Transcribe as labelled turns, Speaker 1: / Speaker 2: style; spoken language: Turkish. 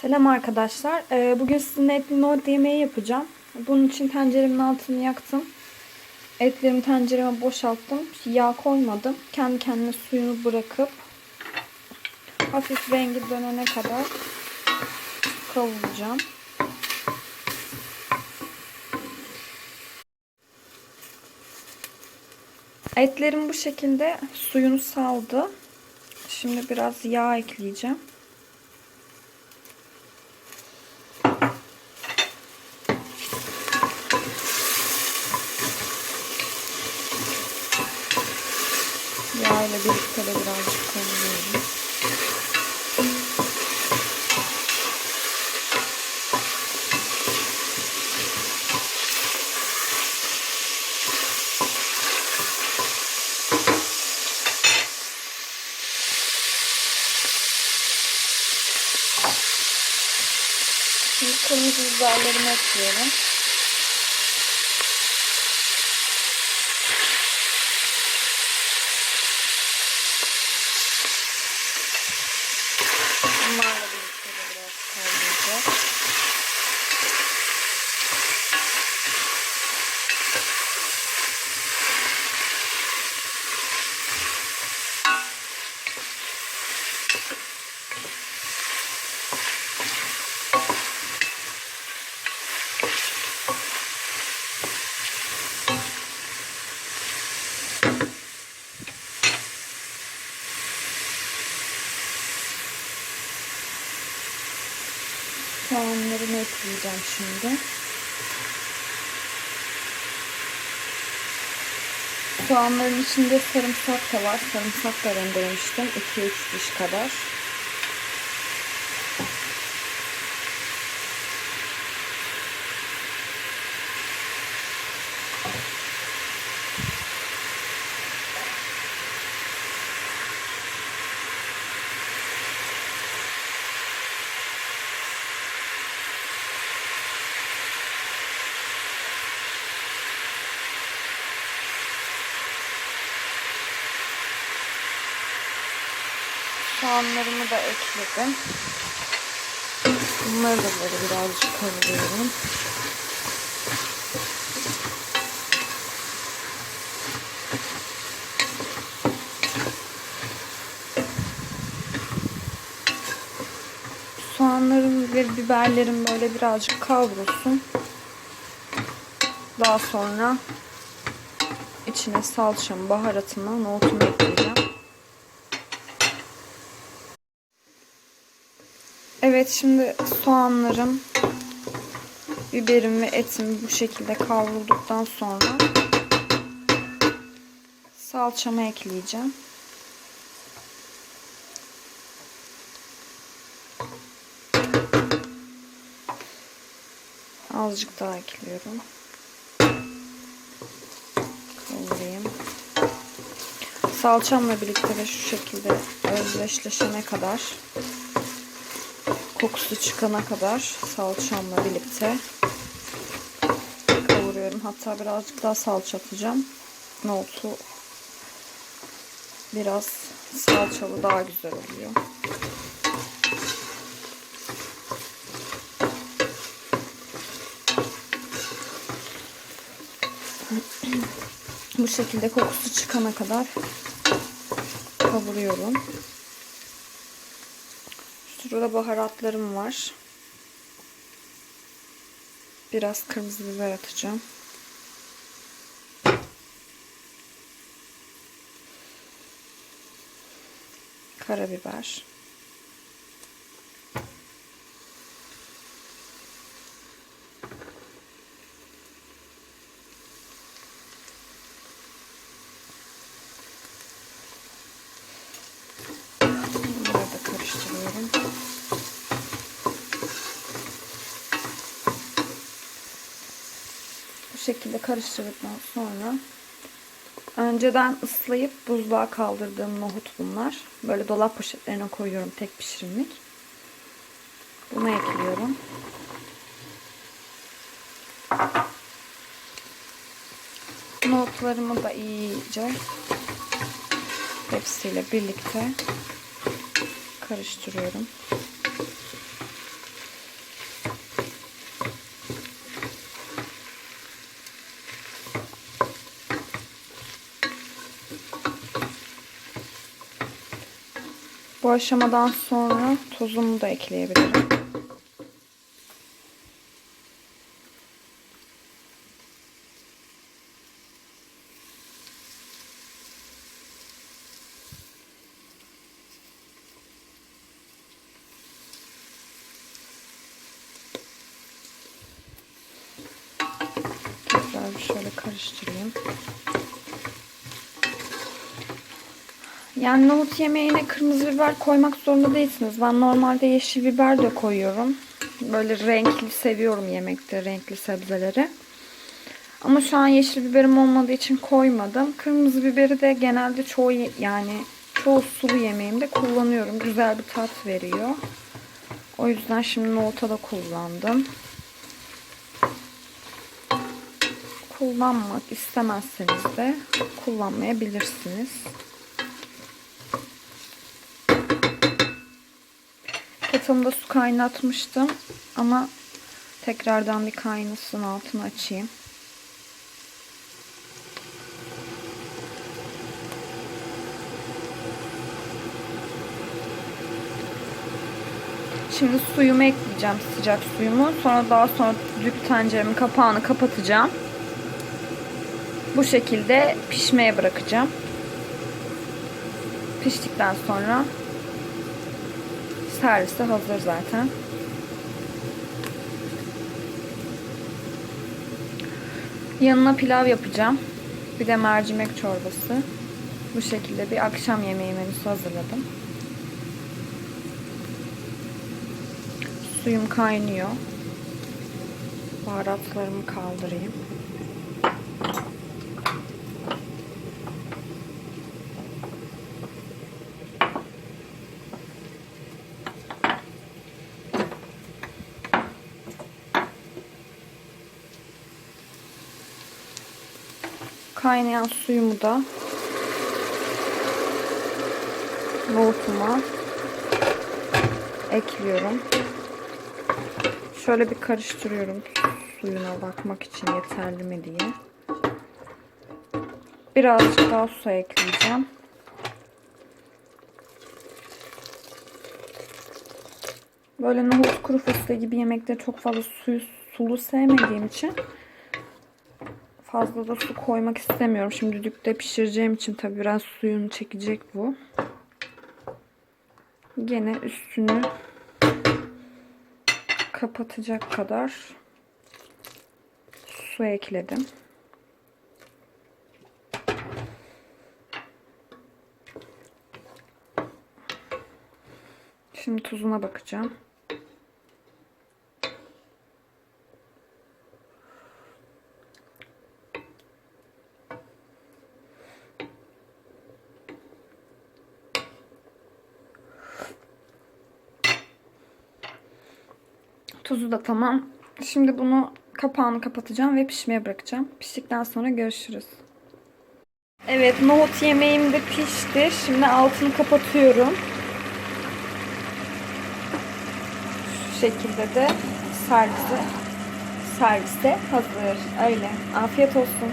Speaker 1: Selam arkadaşlar. Ee, Bugün sizinle etli nohut yemeği yapacağım. Bunun için tenceremin altını yaktım. Etlerimi tencereme boşalttım. Yağ koymadım. Kendi kendine suyunu bırakıp hafif rengi dönene kadar kavuracağım. Etlerim bu şekilde suyunu saldı. Şimdi biraz yağ ekleyeceğim. Yağ ile birlikte de birazcık kavuruyorum. Şimdi kırmızı biberlerimi ekliyorum. Bunlarla birlikte de biraz kavrayacağız. Soğanlarımı ekleyeceğim şimdi. Soğanların içinde sarımsak da var. Sarımsak da rendelemiştim. 2-3 diş kadar. Soğanlarımı da ekledim. Bunları da böyle birazcık kavuruyorum. Soğanlarım ve biberlerim böyle birazcık kavrulsun. Daha sonra içine salçamı, baharatımı, nohutumu ekleyeceğim. Evet şimdi soğanlarım, biberim ve etim bu şekilde kavrulduktan sonra salçamı ekleyeceğim. Azıcık daha ekliyorum. Kavurayım. Salçamla birlikte de şu şekilde özdeşleşene kadar kokusu çıkana kadar salçamla birlikte kavuruyorum. Hatta birazcık daha salça atacağım. Nohutu biraz salçalı daha güzel oluyor. Bu şekilde kokusu çıkana kadar kavuruyorum. Şurada baharatlarım var. Biraz kırmızı biber atacağım. Karabiber. Bunları da karıştırıyorum. Bu şekilde karıştırdıktan sonra önceden ıslayıp buzluğa kaldırdığım nohut bunlar. Böyle dolap poşetlerine koyuyorum tek pişirimlik. Bunu ekliyorum. Nohutlarımı da iyice hepsiyle birlikte karıştırıyorum. Bu aşamadan sonra tozumu da ekleyebilirim. Şöyle karıştırayım. Yani nohut yemeğine kırmızı biber koymak zorunda değilsiniz. Ben normalde yeşil biber de koyuyorum. Böyle renkli seviyorum yemekte renkli sebzeleri. Ama şu an yeşil biberim olmadığı için koymadım. Kırmızı biberi de genelde çoğu yani çoğu sulu yemeğimde kullanıyorum. Güzel bir tat veriyor. O yüzden şimdi nohuta da kullandım. Kullanmak istemezseniz de kullanmayabilirsiniz. Kettle'da su kaynatmıştım ama tekrardan bir kaynasın altını açayım. Şimdi suyumu ekleyeceğim sıcak suyumu. Sonra daha sonra düdük tenceremin kapağını kapatacağım. Bu şekilde pişmeye bırakacağım. Piştikten sonra servise hazır zaten. Yanına pilav yapacağım. Bir de mercimek çorbası. Bu şekilde bir akşam yemeği menüsü hazırladım. Suyum kaynıyor. Baharatlarımı kaldırayım. Kaynayan suyumu da nohutuma ekliyorum. Şöyle bir karıştırıyorum suyuna bakmak için yeterli mi diye. Birazcık daha su ekleyeceğim. Böyle nohut kuru fasulye gibi yemekte çok fazla suyu sulu sevmediğim için fazla da su koymak istemiyorum. Şimdi düdükte pişireceğim için tabii biraz suyunu çekecek bu. Gene üstünü kapatacak kadar su ekledim. Şimdi tuzuna bakacağım. Tuzu da tamam. Şimdi bunu kapağını kapatacağım ve pişmeye bırakacağım. Piştikten sonra görüşürüz. Evet nohut yemeğim de pişti. Şimdi altını kapatıyorum. Şu şekilde de servise servise hazır. Öyle. Afiyet olsun.